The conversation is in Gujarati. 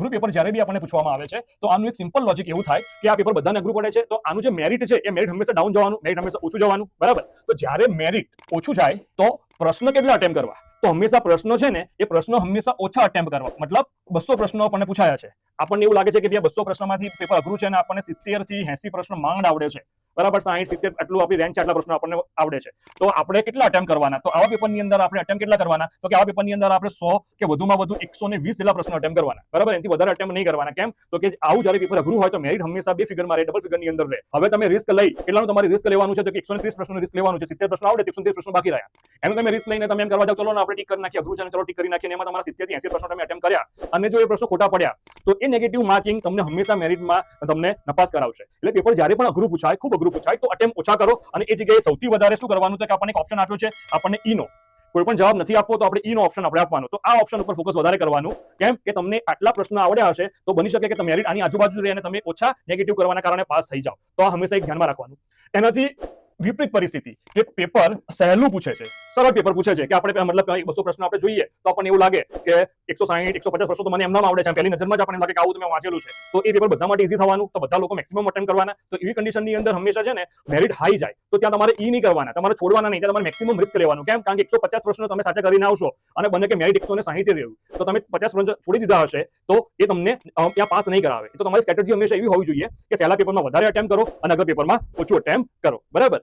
અઘરું પેપર જ્યારે બી આપણને પૂછવામાં આવે છે, તો આનું એક સિમ્પલ લોજિક એવું થાય કે આ પેપર બધાને અઘરું પડે છે, તો આનું જે મેરિટ છે, એ મેરિટ હંમેશા ડાઉન જવાનું મેરિટ હંમેશા ઓછું જવાનું, બરાબર? તો જ્યારે મેરિટ ઓછું જાય, તો પ્રશ્ન કેટલા અટેમ્પ કરવા? તો હંમેશા પ્રશ્નો છે ને, એ પ્રશ્નો હંમેશા ઓછા અટેમ્પ કરવા. મતલબ બસો પ્રશ્નો આપણને પૂછાયા છે. આપણને એવું લાગે છે કે બસો પ્રશ્નોમાંથી પેપર અઘરું છે અને આપણને સિત્તેરથી એસી પ્રશ્નો માંડ આવડે છે. બરાબર? સાહીઠ, સિત્તેર, આટલું આપણી રેન્જ આટલા પ્રશ્નો આપણને આવડે છે. તો આપણે કેટલા અટેમ્પ કરવાના? તો આવા પેપરની અંદર આપણે અટેમ્પ કેટલા કરવાના? તો કે આવા પેપરની અંદર આપણે સો કે વધુમાં વધુ એકસો ને વીસ જેટલા પ્રશ્નો અટેમ્પ કરવાના. બરાબર? એનાથી વધારે અટેમ્પ નહીં કરવાના. કેમ? તો કે આવું જ્યારે પેપર અઘરું હોય તો મેરિટ હંમેશા બે ફિગર મારે ડબલ ફિગરની અંદર રહે. હવે તમે રિસ્ક લઈ. કેટલાનું તમારે રિસ્ક લેવાનું છે? તો કે એકસો ત્રીસ પ્રશ્નો રિસ્ક લેવાનું છે. સિત્તેર પ્રશ્નો આવડે એકસો ત્રીસ પ્રશ્નો બાકી રહ્યા. એનું તમે રિસ્ક લઈને તમે એમ કરવા જાવ, ચલો આપણે ટીક કરી નાખીએ, અઘરું છે ચલો ટીક કરી નાખીએ. એમાં તમારા સિત્તેરથી એસી પ્રશ્નો તમે અટેમ્પ કર્યા. અને જો એ પ્રશ્નો ખોટા પડ્યા, તો એ નેગેટિવ માર્કિંગ તમને હંમેશા મેરિટમાં તમને નપાસ કરાવશે. એટલે પેપર જ્યારે પણ અઘરું પૂછાય, ખૂબ અઘરું પૂછાય, તો અટેમ્પ ઓછા કરો. અને એ જગ્યાએ સૌથી વધારે શું કરવાનું તો કે આપણને ઓપ્શન આપ્યો છે, આપણને ઈનો કોઈ પણ જવાબ નથી આપવો, તો આપણે ઈનો ઓપ્શન આપણે આપવાનો. તો આ ઓપ્શન ઉપર ફોકસ વધારે કરવાનું. કેમ કે તમને આટલા પ્રશ્નો આવડ્યા હશે, તો બની શકે કે તમે આની આજુબાજુ રહી અને તમે ઓછા નેગેટિવ કરવાના કારણે પાસ થઈ જાઓ. તો આ હંમેશા એક ધ્યાનમાં રાખવાનું. એનાથી વિપરીત પરિસ્થિતિ. કે પેપર સહેલું પૂછે છે. સરળ પેપર પૂછે છે કે આપણે મતલબ બસો પ્રશ્નો આપણે જોઈએ, તો આપણને એવું લાગે કે એકસો સાહીઠ, એકસો પચાસ પ્રશ્નો તો મને એમના આવડે છે. પહેલી નજરમાં જ આપણને લાગે કે આવું તમે વાંચેલું છે. તો એ પેપર બધા માટે ઇઝી થવાનું, તો બધા લોકો મેક્સિમમ અટેમ્પ કરવાના. તો એવી કન્ડિશનની અંદર હંમેશા છે ને મેરિટ હાઈ જાય. તો ત્યાં તમારે ઈ નહીં કરવાના. તમારે છોડવાના નહીં. ત્યાં તમારે મેક્સિમમ રિસ્ક લેવાનું. કેમ? કારણ કે એકસો પચાસ પ્રશ્નો તમે સાચા કરીને આવશો અને બને કે મેરિટ એકસો ને સાહીઠે રહ્યું. તો તમે પચાસ પ્રશ્નો છોડી દીધા હશે, તો એ તમને ત્યાં પાસ નહીં કરાવે. તો તમારી સ્ટ્રેટેજી હંમેશા એવી હોવી જોઈએ કે પહેલા પેપરમાં વધારે અટેમ્પ કરો અને અગર પેપરમાં ઓછું અટેમ્પ કરો. બરાબર?